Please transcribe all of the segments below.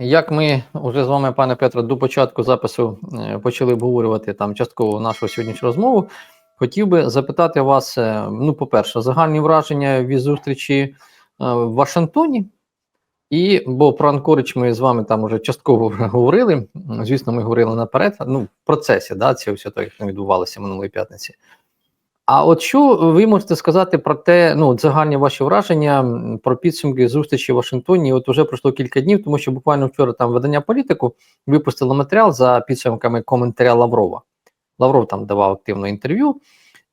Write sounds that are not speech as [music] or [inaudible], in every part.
Як ми вже з вами, пане Петро, до початку запису е, почали обговорювати там частково нашу сьогоднішню розмову, хотів би запитати вас: е, ну, по-перше, загальні враження від зустрічі е, в Вашингтоні. І бо про Анкорич ми з вами там уже частково говорили. Звісно, ми говорили наперед. Ну, в процесі, да, це все так, відбувалося минулої п'ятниці. А от що ви можете сказати про те, ну загальні ваші враження про підсумки зустрічі в Вашингтоні? От уже пройшло кілька днів, тому що буквально вчора там видання політику випустило матеріал за підсумками коментаря Лаврова. Лавров там давав активне інтерв'ю,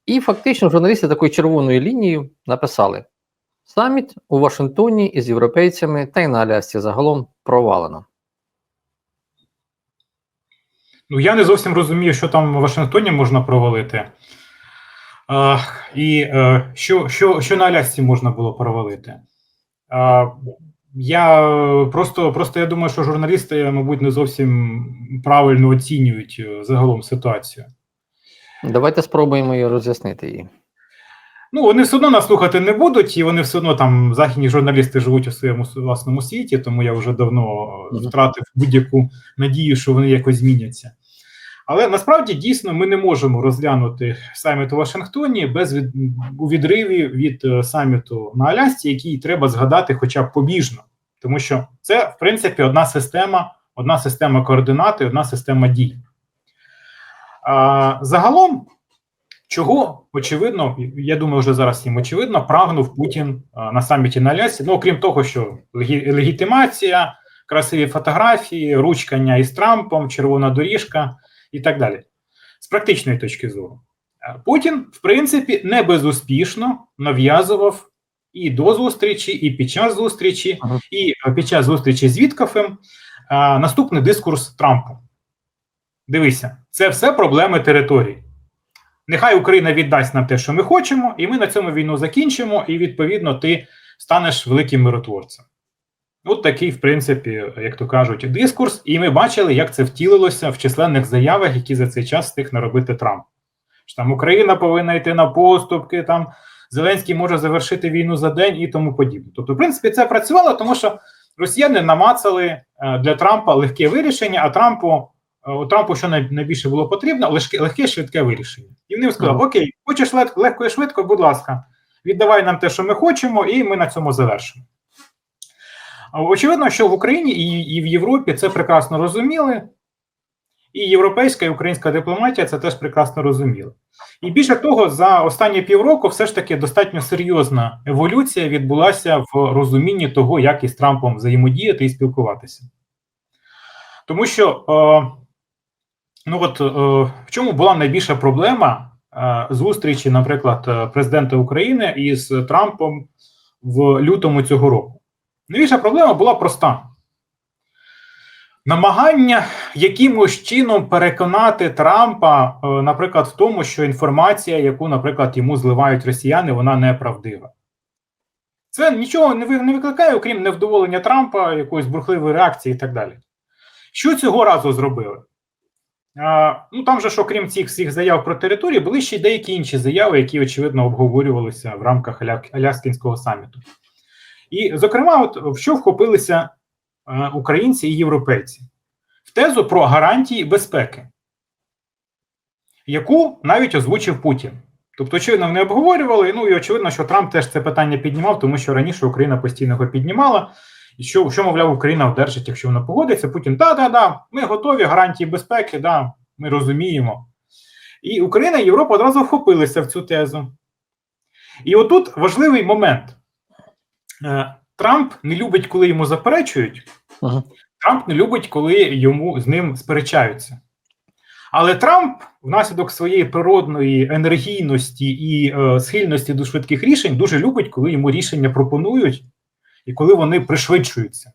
і фактично журналісти такою червоною лінією написали: саміт у Вашингтоні із європейцями та й на Алясці загалом провалено. Ну, я не зовсім розумію, що там в Вашингтоні можна провалити. Е, і е, що, що, що на Алясці можна було провалити? Е, я просто, просто я думаю, що журналісти, мабуть, не зовсім правильно оцінюють е, загалом ситуацію. Давайте спробуємо її роз'яснити її. Ну, вони все одно нас слухати не будуть, і вони все одно там західні журналісти живуть у своєму власному світі, тому я вже давно е, втратив будь-яку надію, що вони якось зміняться. Але насправді дійсно ми не можемо розглянути саміт у Вашингтоні без від, у відриві від е, саміту на Алясці, який треба згадати хоча б побіжно, тому що це, в принципі, одна система, одна система координат одна система дій. А, загалом, чого очевидно, я думаю, вже зараз їм очевидно, прагнув Путін а, на саміті на Алясці. Ну, окрім того, що легі- легітимація, красиві фотографії, ручкання із Трампом, червона доріжка і так далі. З практичної точки зору, Е, Путін, в принципі, не безуспішно нав'язував і до зустрічі, і під час зустрічі, Ага. і е, під час зустрічі з Віткофем е, наступний дискурс Трампу. Дивися, це все проблеми території. Нехай Україна віддасть нам те, що ми хочемо, і ми на цьому війну закінчимо, і відповідно ти станеш великим миротворцем. От такий, в принципі, як то кажуть, дискурс, і ми бачили, як це втілилося в численних заявах, які за цей час встиг наробити Трамп. Що там Україна повинна йти на поступки, там Зеленський може завершити війну за день і тому подібне. Тобто, в принципі, це працювало, тому що росіяни намацали е, для Трампа легке вирішення, а Трампу е, у Трампу що найбільше було потрібно, легке, легке швидке вирішення. І вони сказали: Окей, хочеш легко і швидко, будь ласка, віддавай нам те, що ми хочемо, і ми на цьому завершимо. Очевидно, що в Україні і, і в Європі це прекрасно розуміли, і європейська і українська дипломатія це теж прекрасно розуміли. І більше того, за останні півроку все ж таки достатньо серйозна еволюція відбулася в розумінні того, як із Трампом взаємодіяти і спілкуватися. Тому що, е, ну от е, в чому була найбільша проблема е, зустрічі, наприклад, президента України із Трампом в лютому цього року? Найбільша проблема була проста. Намагання якимось чином переконати Трампа, е, наприклад, в тому, що інформація, яку, наприклад, йому зливають росіяни, вона неправдива. Це нічого не викликає, окрім невдоволення Трампа, якоїсь бурхливої реакції і так далі. Що цього разу зробили? А, ну там же ж, окрім цих всіх заяв про територію, були ще й деякі інші заяви, які очевидно обговорювалися в рамках Аляскінського саміту. І, зокрема, от в що вхопилися е, українці і європейці? В тезу про гарантії безпеки, яку навіть озвучив Путін. Тобто, очевидно, вони обговорювали. Ну і очевидно, що Трамп теж це питання піднімав, тому що раніше Україна постійно його піднімала. І що, що мовляв, Україна одержить, якщо вона погодиться, Путін, да, да, да, ми готові, гарантії безпеки, да, ми розуміємо. І Україна і Європа одразу вхопилися в цю тезу. І отут важливий момент. Е, Трамп не любить, коли йому заперечують. Ага. Трамп не любить, коли йому з ним сперечаються. Але Трамп, внаслідок своєї природної енергійності і е, схильності до швидких рішень, дуже любить, коли йому рішення пропонують і коли вони пришвидшуються.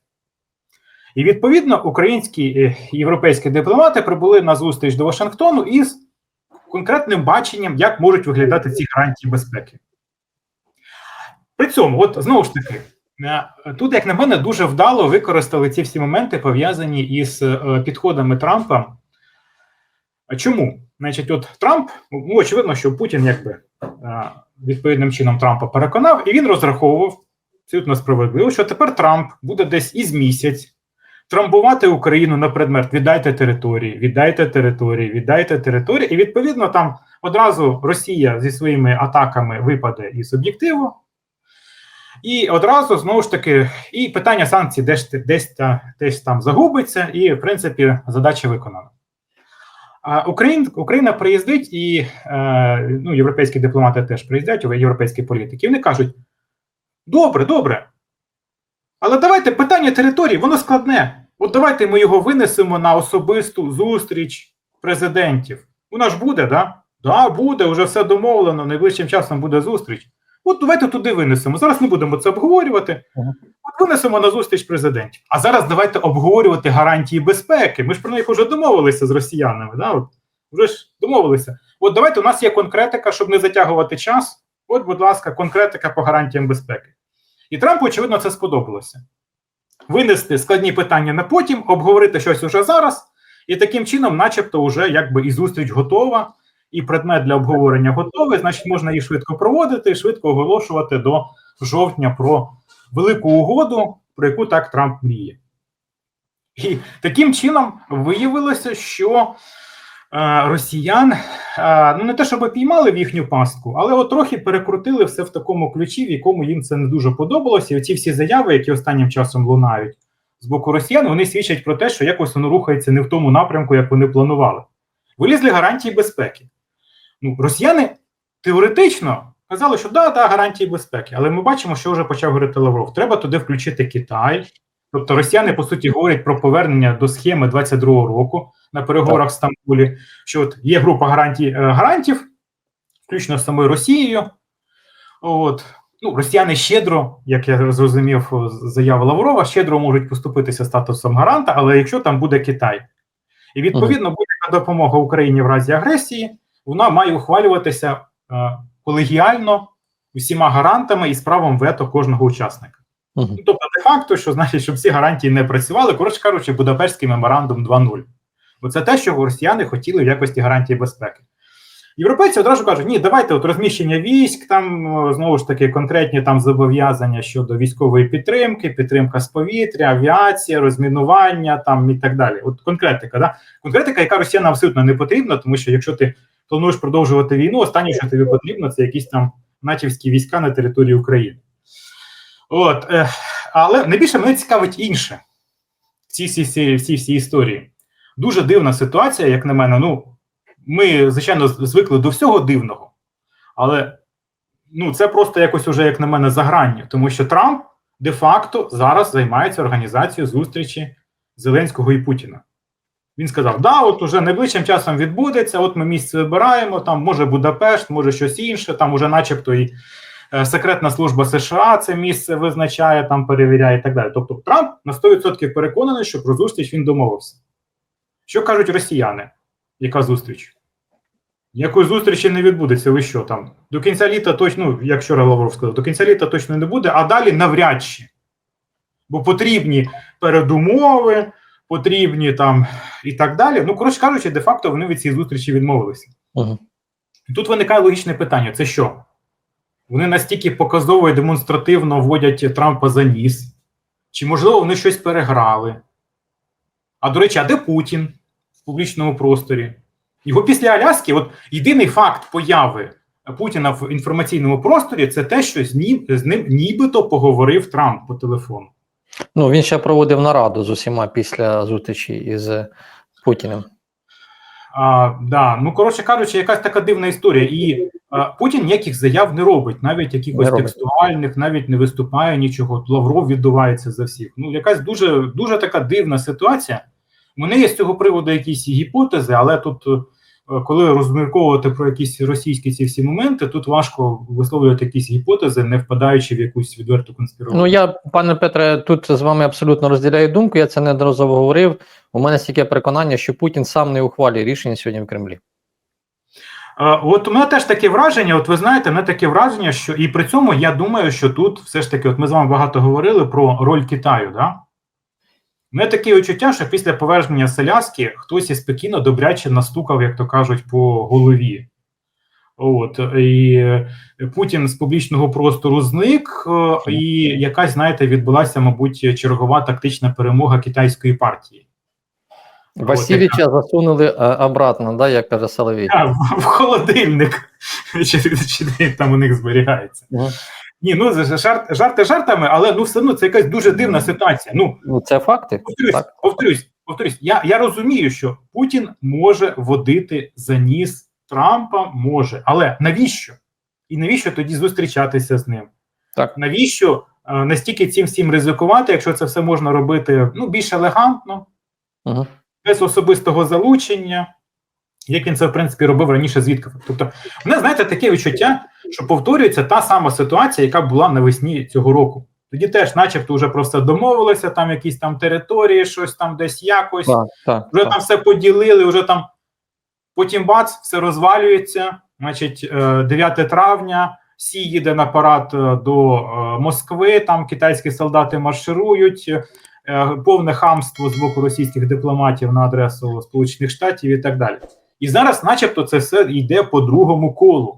І відповідно українські е, і європейські дипломати прибули на зустріч до Вашингтону із конкретним баченням, як можуть виглядати ці гарантії безпеки. При цьому, от знову ж таки, е, тут, як на мене, дуже вдало використали ці всі моменти, пов'язані із е, підходами Трампа. Чому? Значить, от Трамп, ну очевидно, що Путін якби е, відповідним чином Трампа переконав, і він розраховував абсолютно справедливо, що тепер Трамп буде десь із місяць трамбувати Україну на предмет віддайте території, віддайте території, віддайте території. І відповідно там одразу Росія зі своїми атаками випаде із об'єктиву. І одразу знову ж таки, і питання санкцій десь, десь, десь там загубиться, і в принципі задача виконана. А Україн, Україна приїздить, і е, ну, європейські дипломати теж приїздять, європейські політики, вони кажуть: добре, добре. Але давайте питання території, воно складне. От давайте ми його винесемо на особисту зустріч президентів. Вона ж буде, да? Да, буде, вже все домовлено, найближчим часом буде зустріч. От давайте туди винесемо. Зараз не будемо це обговорювати. От винесемо на зустріч президентів. А зараз давайте обговорювати гарантії безпеки. Ми ж про них вже домовилися з росіянами. Да? От, вже ж домовилися. От давайте у нас є конкретика, щоб не затягувати час. От, будь ласка, конкретика по гарантіям безпеки. І Трампу, очевидно, це сподобалося. Винести складні питання на потім, обговорити щось уже зараз, і таким чином, начебто, вже якби і зустріч готова, і предмет для обговорення готовий, значить, можна її швидко проводити, і швидко оголошувати до жовтня про велику угоду, про яку так Трамп мріє. І таким чином виявилося, що е, росіян е, ну не те, щоб піймали в їхню пастку, але от трохи перекрутили все в такому ключі, в якому їм це не дуже подобалося. І оці всі заяви, які останнім часом лунають з боку росіян, вони свідчать про те, що якось воно рухається не в тому напрямку, як вони планували. Вилізли гарантії безпеки. Ну, росіяни теоретично казали, що да, да, гарантії безпеки, але ми бачимо, що вже почав говорити Лавров. Треба туди включити Китай. Тобто росіяни, по суті, говорять про повернення до схеми 22-го року на переговорах в Стамбулі, що от є група гарантій, е, гарантів, включно з самою Росією. От. Ну, росіяни щедро, як я зрозумів, з заяви Лаврова, щедро можуть поступитися статусом гаранта, але якщо там буде Китай. І відповідно будь-яка допомога Україні в разі агресії, вона має ухвалюватися е, колегіально усіма гарантами і з правом вето кожного учасника. Ну, тобто, де-факто, що значить, щоб ці гарантії не працювали, коротше кажучи, Будапештський меморандум 2.0. Бо це те, що росіяни хотіли в якості гарантії безпеки. Європейці одразу кажуть, ні, давайте от розміщення військ, там знову ж таки конкретні там зобов'язання щодо військової підтримки, підтримка з повітря, авіація, розмінування там і так далі. От конкретика, да? конкретика, яка росіянам абсолютно не потрібна, тому що якщо ти плануєш продовжувати війну, останнє, що тобі потрібно, це якісь там натівські війська на території України. От, е, але найбільше мене цікавить інше в цій всій, всій, всій, всій історії. Дуже дивна ситуація, як на мене. Ну, ми, звичайно, звикли до всього дивного, але ну, це просто якось уже, як на мене, заграння, тому що Трамп де-факто зараз займається організацією зустрічі Зеленського і Путіна. Він сказав: да, от уже найближчим часом відбудеться, от ми місце вибираємо, там може Будапешт, може щось інше, там уже начебто і е, секретна служба США це місце визначає, там перевіряє і так далі. Тобто Трамп на 100% переконаний, що про зустріч він домовився. Що кажуть росіяни? Яка зустріч? Ніякої зустрічі не відбудеться. Ви що там? До кінця літа точно, ну, як вчора Лавров сказав, до кінця літа точно не буде, а далі навряд чи. Бо потрібні передумови, потрібні там і так далі. Ну, коротше кажучи, де-факто вони від цієї зустрічі відмовилися. І тут виникає логічне питання: це що? Вони настільки показово і демонстративно вводять Трампа за ніс? Чи, можливо, вони щось переграли? А до речі, а де Путін в публічному просторі? Його після Аляски, от єдиний факт появи Путіна в інформаційному просторі це те, що з ним, з ним нібито поговорив Трамп по телефону. Ну, він ще проводив нараду з усіма після зустрічі із Путіним. А, да, ну коротше кажучи, якась така дивна історія. І а, Путін ніяких заяв не робить, навіть якихось робить. текстуальних, навіть не виступає нічого. Лавров віддувається за всіх. Ну, якась дуже дуже така дивна ситуація. У мене є з цього приводу якісь гіпотези, але тут, коли розмірковувати про якісь російські ці всі моменти, тут важко висловлювати якісь гіпотези, не впадаючи в якусь відверту конспірацію. Ну я, пане Петре, тут з вами абсолютно розділяю думку. Я це неодноразово говорив. У мене стільки переконання, що Путін сам не ухвалює рішення сьогодні в Кремлі. От у мене теж таке враження, от ви знаєте, мене таке враження, що і при цьому я думаю, що тут все ж таки, от ми з вами багато говорили про роль Китаю. Да? Мене таке відчуття, що після повернення Селяски хтось із Пекіна добряче настукав, як то кажуть, по голові От і Путін з публічного простору зник, е, і якась, знаєте, відбулася, мабуть, чергова тактична перемога китайської партії. Васильовича засунули е, обратно, да, як каже Соловій. В, в холодильник, [laughs] чи, чи там у них зберігається. Мгм. Ні, ну жарт, жарти жартами, але ну все одно це якась дуже дивна ситуація. Ну Ну, це факти. повторюсь, Так. повторюсь, повторюсь. Я, я розумію, що Путін може водити за ніс Трампа, може, але навіщо? І навіщо тоді зустрічатися з ним? Так. Навіщо е, настільки цим всім ризикувати, якщо це все можна робити ну, більш елегантно, Угу. без особистого залучення, як він це, в принципі, робив раніше з Віткофом. Тобто, мене, знаєте, таке відчуття, що повторюється та сама ситуація, яка була навесні цього року. Тоді теж, начебто, вже просто домовилися, там якісь там території, щось там десь якось, Так, так, вже так. там все поділили, вже там потім бац, все розвалюється. Значить, е, 9 травня. Сі їде на парад е, до е, Москви, там китайські солдати марширують, е, повне хамство з боку російських дипломатів на адресу Сполучених Штатів і так далі. І зараз, начебто, це все йде по другому колу.